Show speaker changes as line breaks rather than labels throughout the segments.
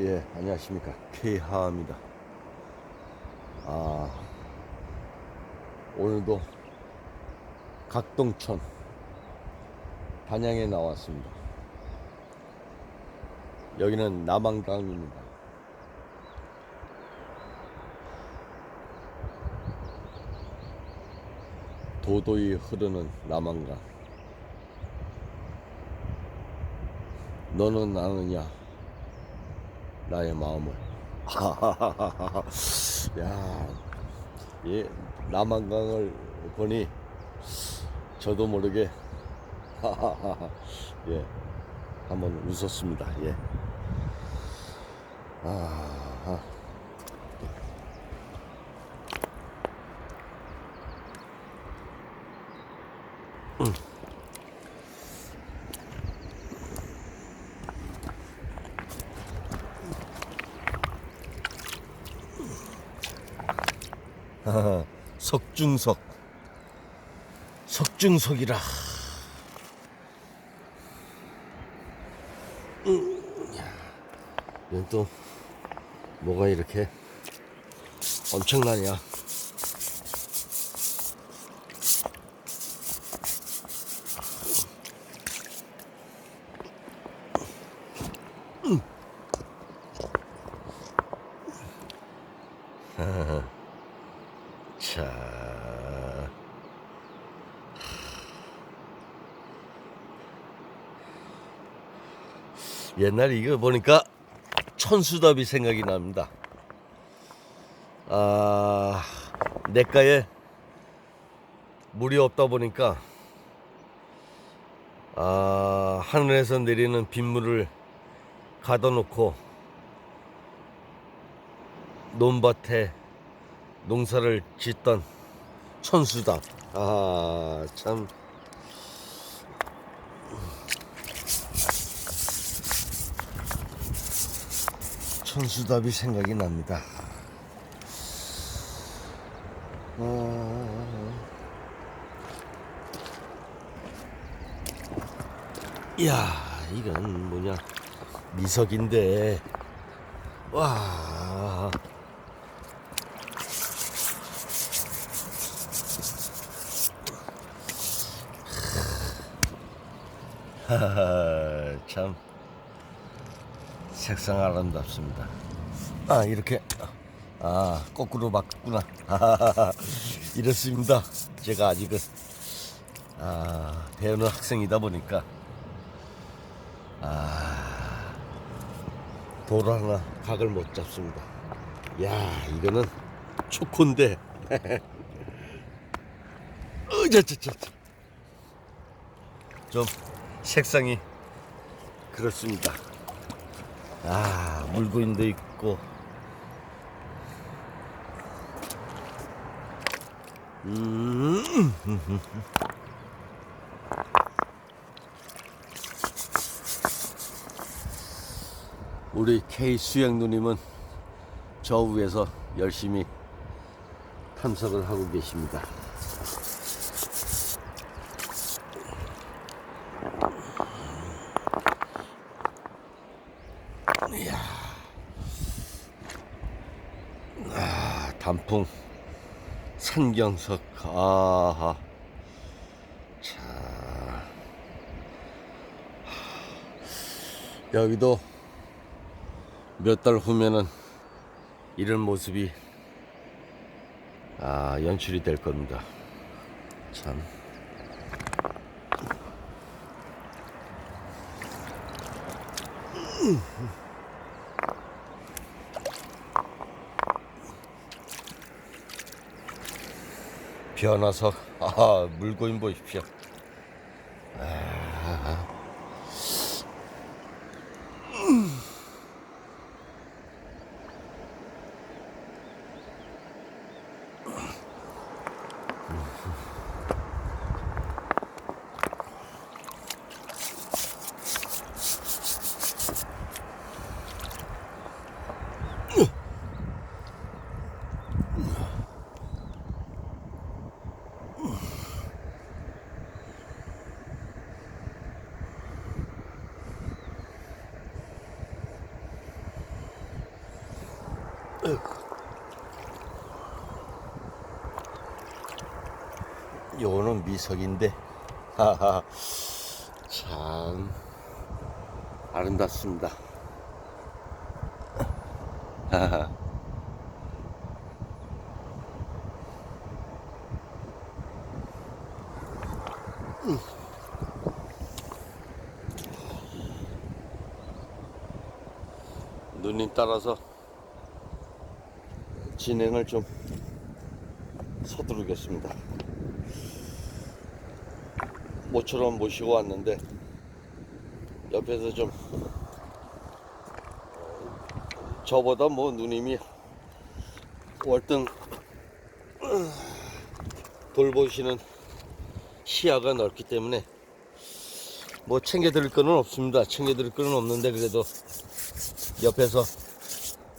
예, 안녕하십니까. K하입니다. 아, 오늘도 각동천 단양에 나왔습니다. 여기는 남한강입니다. 도도히 흐르는 남한강. 너는 아느냐? 나의 마음을. 야, 예, 남한강을 보니 저도 모르게 예, 한번 웃었습니다. 예. 아, 석중석. 석중석이라. 음, 야, 이건 또 뭐가 이렇게 엄청나냐? 옛날에 이거 보니까 천수답이 생각이 납니다. 아, 냇가에 물이 없다 보니까 아, 하늘에서 내리는 빗물을 가둬놓고 논밭에 농사를 짓던 천수답. 아, 참. 천수답이 생각이 납니다. 아... 이야, 이건 뭐냐. 미석인데. 와. 참 색상 아름답습니다. 아 이렇게 아 거꾸로 맞구나. 하하하, 이렇습니다. 제가 아직은 아 배우는 학생이다 보니까 아 돌 하나 각을 못 잡습니다. 야 이거는 초코인데. 어저저저 좀 색상이 그렇습니다. 아 물고인도 있고 음 우리 K 수영 누님은 저 위에서 열심히 탐색을 하고 계십니다. 이야. 아, 단풍 산경석 아하. 자. 여기도 몇 달 후면은 이런 모습이 아 연출이 될 겁니다. 참 변화석 아 물고인 보십시오 요거는 미석인데 하하 참 아름답습니다. 누님 따라서 진행을 좀 서두르겠습니다. 모처럼 모시고 왔는데 옆에서 좀 저보다 뭐 누님이 월등 돌보시는 시야가 넓기 때문에 뭐 챙겨드릴 거는 없습니다. 챙겨드릴 거는 없는데 그래도 옆에서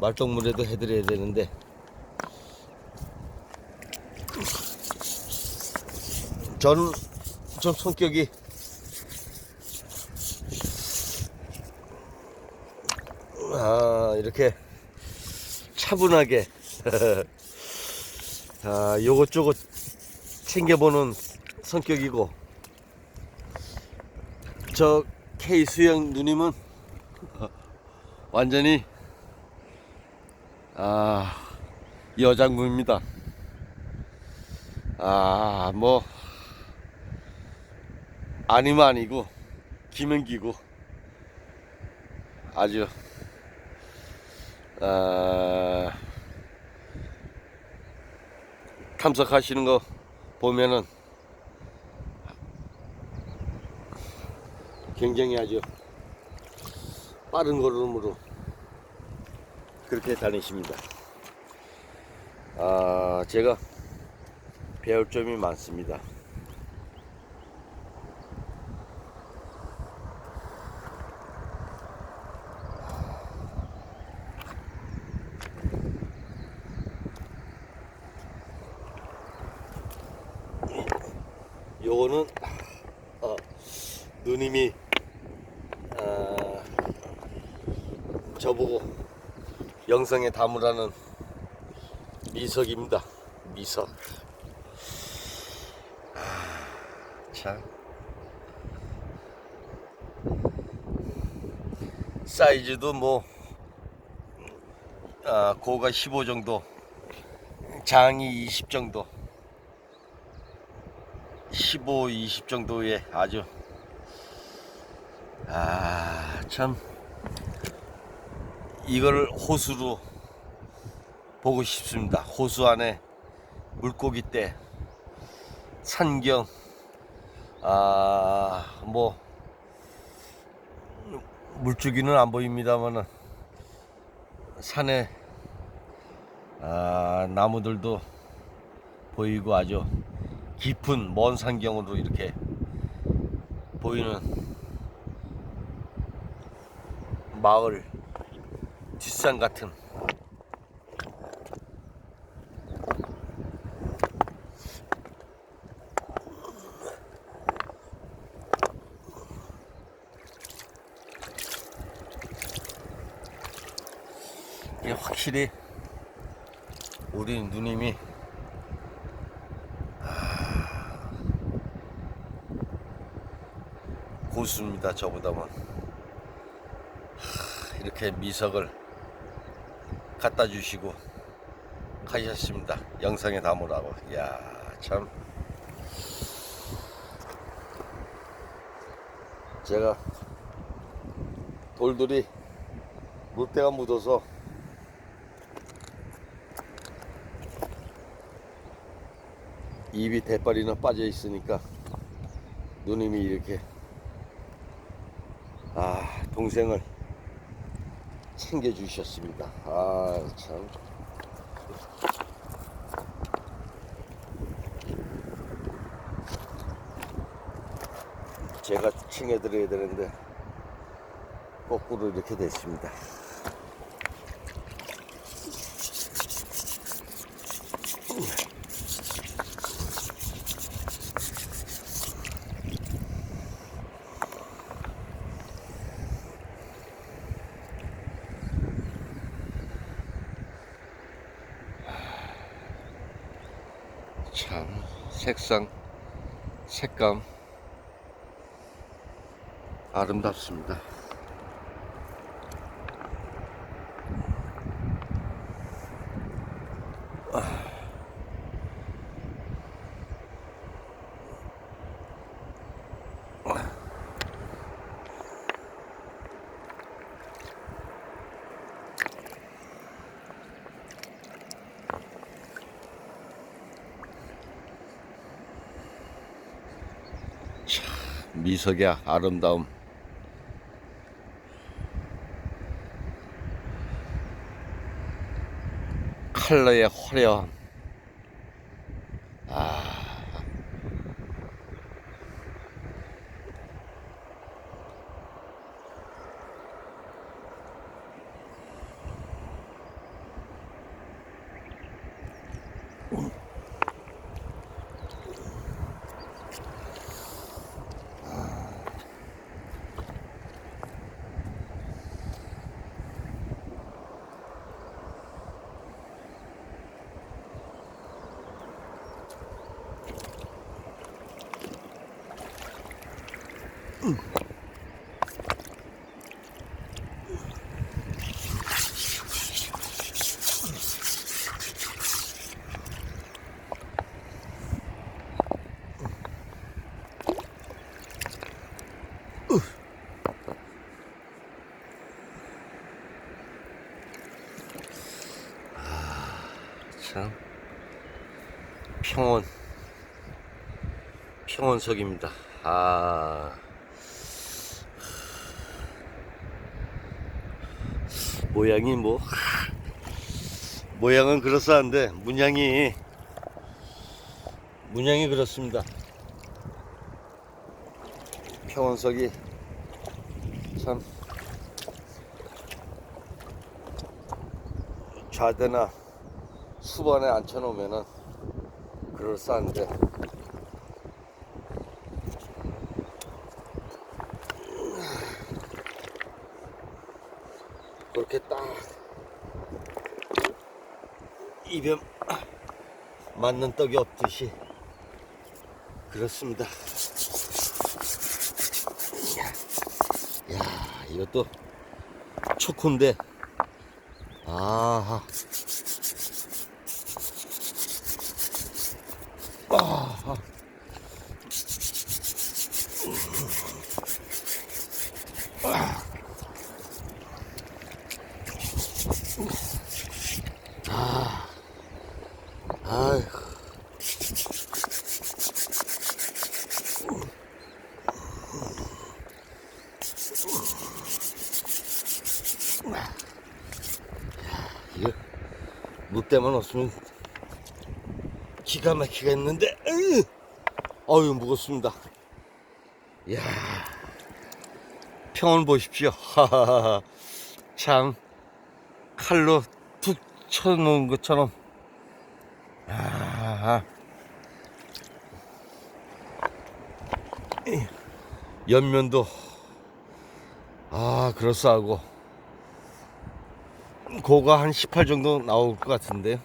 말동무라도 해드려야 되는데 저는 좀 성격이. 아 이렇게 차분하게. 아 요것저것 챙겨보는 성격이고. 저 K 수영 누님은 완전히 아 여장부입니다. 아뭐 아니면 아니고 기면 기고 아주 아, 탐색하시는 거 보면은 굉장히 아주 빠른 걸음으로 그렇게 다니십니다. 아, 제가 배울 점이 많습니다. 요거는 어, 누님이 아, 저보고 영상에 담으라는 미석입니다. 미석. 아, 참. 사이즈도 뭐 아, 고가 15 정도, 장이 20 정도. 15, 20 정도의 아주 아, 참 이걸 호수로 보고 싶습니다. 호수 안에 물고기 떼, 산경, 아, 뭐 물줄기는 안 보입니다만은 산에 아, 나무들도 보이고 아주 깊은 먼 산경으로 이렇게 보이는 마을 뒷산 같은. 이게 확실히 우리 누님이 고수입니다 저보다는. 하, 이렇게 미석을 갖다 주시고 가셨습니다. 영상에 담으라고. 이야 참. 제가 돌들이 물때가 묻어서 입이 대빨이나 빠져 있으니까 누님이 이렇게 아 동생을 챙겨주셨습니다. 아 참. 제가 챙겨드려야 되는데 거꾸로 이렇게 됐습니다. 참 색상 색감 아름답습니다. 미석의 아름다움. 컬러의 화려함. 아. 참 평원 평원석입니다. 아 모양이 뭐 모양은 그럴싸한데 문양이 문양이 그렇습니다. 평원석이 참 좌대나 수반에 앉혀놓으면은 그럴싸한데. 그렇게 딱 입에 맞는 떡이 없듯이. 그렇습니다. 야 이것도 초코인데. 아하 아휴. 이거 무 때만 없으면 기가 막히겠는데 으! 어유 무겁습니다. 이야 평온 보십시오. 참 칼로 툭 쳐놓은 것처럼. 아, 옆면도 아 그럴싸하고 고가 한 18 정도 나올 것 같은데.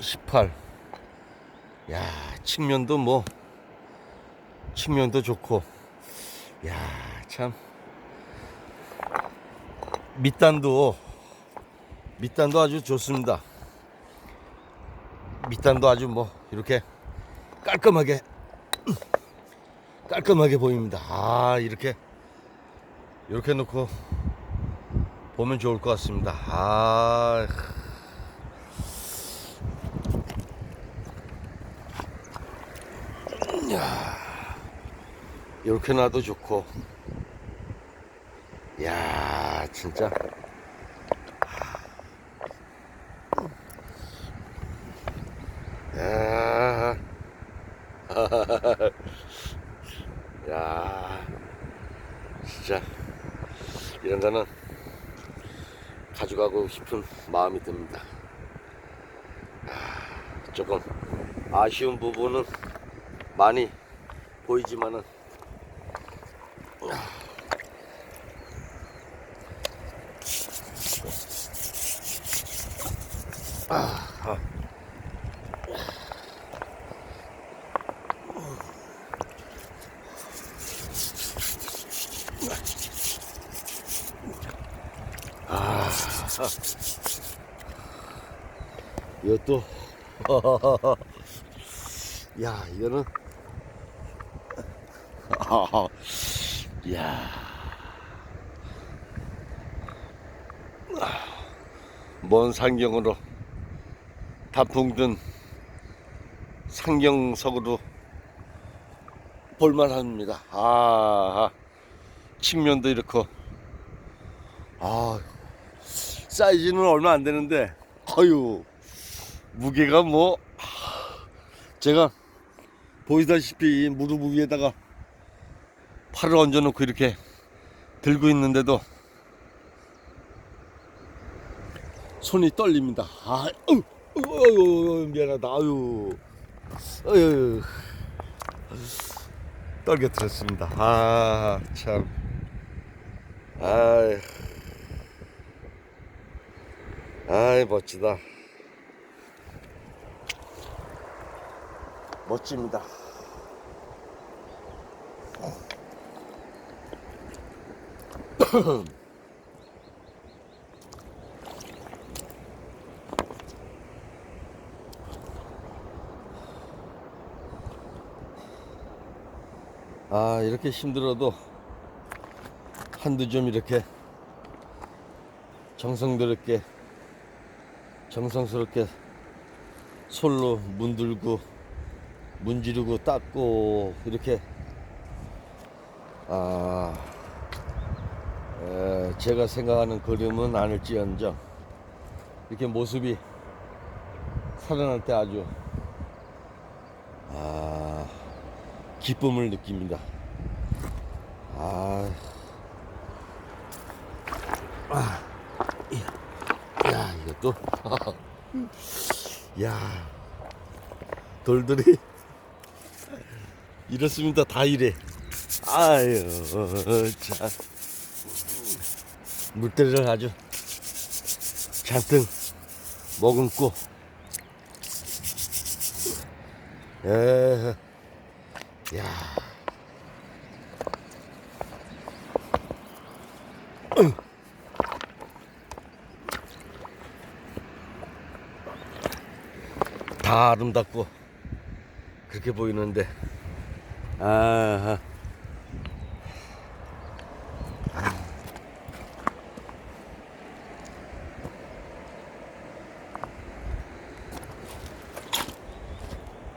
18 야, 측면도 뭐 측면도 좋고. 야, 참. 밑단도 밑단도 아주 좋습니다. 밑단도 아주 뭐 이렇게 깔끔하게 깔끔하게 보입니다. 아, 이렇게 이렇게 놓고 보면 좋을 것 같습니다. 아, 이렇게 놔도 좋고. 야 진짜. 야, 야 진짜. 이런 거는 가져가고 싶은 마음이 듭니다. 아, 조금 아쉬운 부분은 많이 보이지만은 이것도. 야 이거는. 야. 먼 상경으로 단풍 든 상경석으로 볼만합니다. 아, 측면도 이렇고, 아, 사이즈는 얼마 안 되는데, 아유, 무게가 뭐, 하, 제가 보이다시피 이 무릎 위에다가 팔을 얹어놓고 이렇게 들고 있는데도 손이 떨립니다. 아, 어우, 어우, 미안하다. 아유, 아유, 떨겨들었습니다. 아, 참. 아이, 아이, 멋지다. 멋집니다. 아, 이렇게 힘들어도 한두 점 이렇게 정성스럽게, 정성스럽게 솔로 문들고, 문지르고 닦고, 이렇게, 아, 에, 제가 생각하는 그림은 아닐지언정, 이렇게 모습이 살아날 때 아주, 아, 기쁨을 느낍니다. 아, 아, 야, 야, 돌들이 이렇습니다. 다 이래. 아유, 참. 물때를 아주 잔뜩 머금고, 에, 야. 다 아름답고 그렇게 보이는데. 아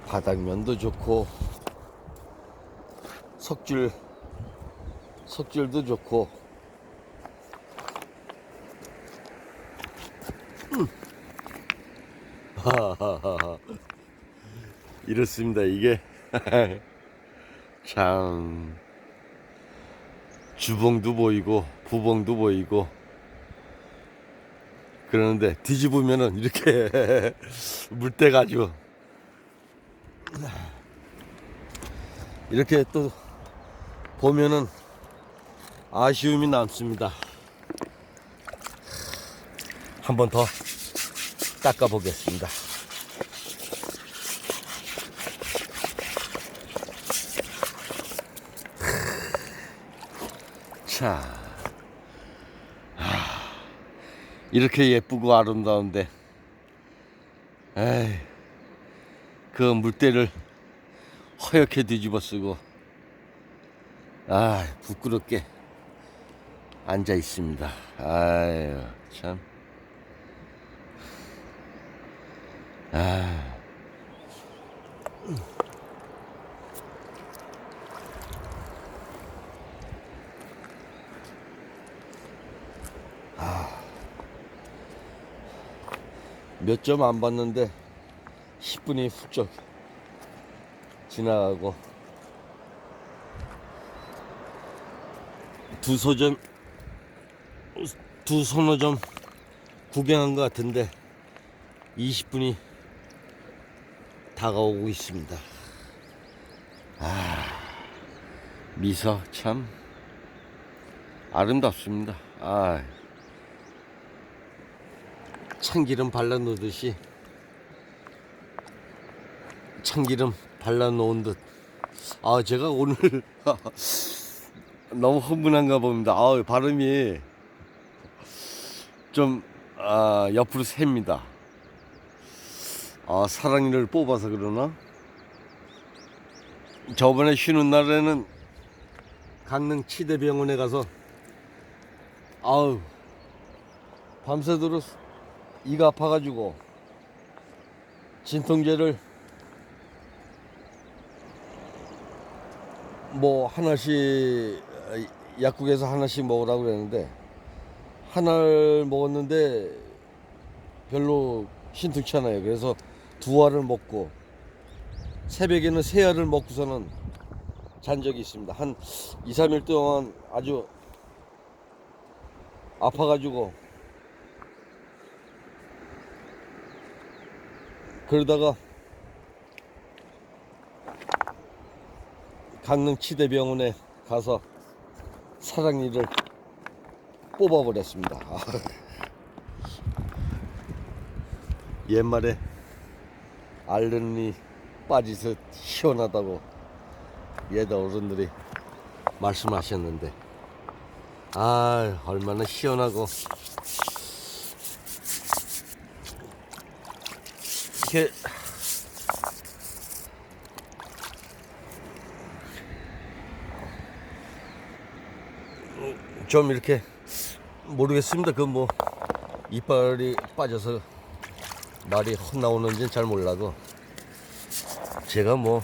바닥면도 좋고 석줄 석줄도 좋고 음. 하하하하. 이렇습니다 이게. 참. 주봉도 보이고 부봉도 보이고. 그러는데 뒤집으면은 이렇게 물때 가지고. 이렇게 또 보면은 아쉬움이 남습니다. 한 번 더 닦아 보겠습니다. 자, 하, 이렇게 예쁘고 아름다운데, 에이, 그 물때를 허옇게 뒤집어 쓰고, 아, 부끄럽게 앉아 있습니다. 아유, 참. 아. 몇 점 안 봤는데 10분이 훌쩍 지나가고 두 소점 두 서너 점 구경한 것 같은데 20분이 다가오고 있습니다. 아 미서 참 아름답습니다. 아 참기름 발라 놓듯이 참기름 발라 놓은 듯. 아 제가 오늘 너무 흥분한가 봅니다. 아 발음이 좀 아, 옆으로 셉니다. 아, 사랑니를 뽑아서 그러나? 저번에 쉬는 날에는 강릉 치대병원에 가서 아우 밤새도록 이가 아파가지고 진통제를 뭐 하나씩 어, 약국에서 하나씩 먹으라고 그랬는데 하나를 먹었는데 별로 신통치 않아요. 그래서 두 알을 먹고 새벽에는 세 알을 먹고서는 잔 적이 있습니다. 한 2, 3일 동안 아주 아파가지고 그러다가 강릉 치대병원에 가서 사랑니를 뽑아버렸습니다. 아. 옛말에 알른이 빠지듯 시원하다고 옛 어른들이 말씀하셨는데 아 얼마나 시원하고 이렇게 좀 이렇게 모르겠습니다. 그 뭐 이빨이 빠져서 말이 헛나오는지는 잘 몰라도 제가 뭐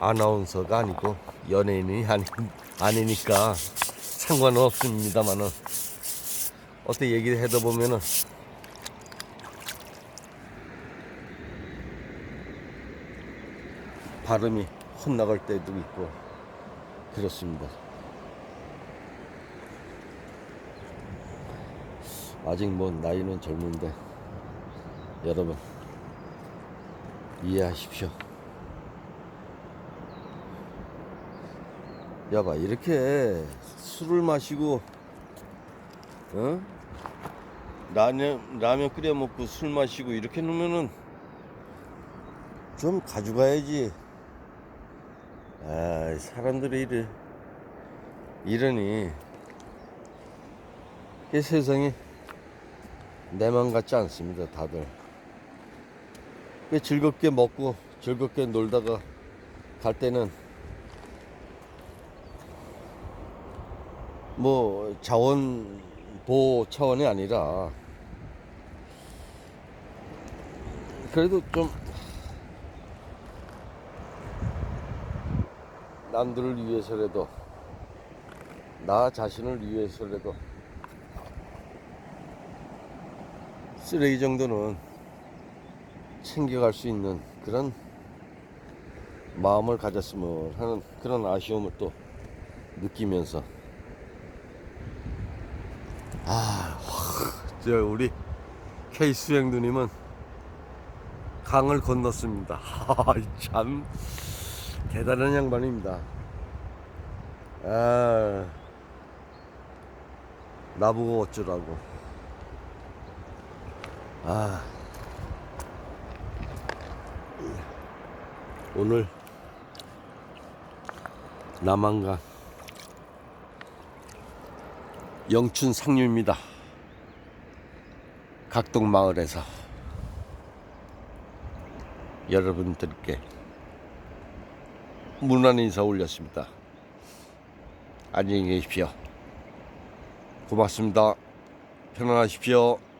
아나운서가 아니고 연예인이 아니, 아니니까 상관은 없습니다만은 어떻게 얘기를 해다 보면은 발음이 헛나갈 때도 있고 그렇습니다. 아직 뭐 나이는 젊은데 여러분 이해하십시오. 야봐 이렇게 술을 마시고 어? 라면 라면 끓여 먹고 술 마시고 이렇게 놓으면은 좀 가져가야지. 아 사람들이 이래 이러니 이 세상이 내 맘 같지 않습니다 다들. 왜 즐겁게 먹고 즐겁게 놀다가 갈 때는 뭐 자원 보호 차원이 아니라 그래도 좀 남들을 위해서라도 나 자신을 위해서라도 쓰레기 정도는 챙겨갈 수 있는 그런 마음을 가졌으면 하는 그런 아쉬움을 또 느끼면서 아, 저 우리 수행 누님은 강을 건넜습니다. 아, 참 대단한 양반입니다. 아, 나보고 어쩌라고. 아, 오늘 남한강 영춘 상류입니다. 각동 마을에서 여러분들께 문안 인사 올렸습니다. 안녕히 계십시오. 고맙습니다. 편안하십시오.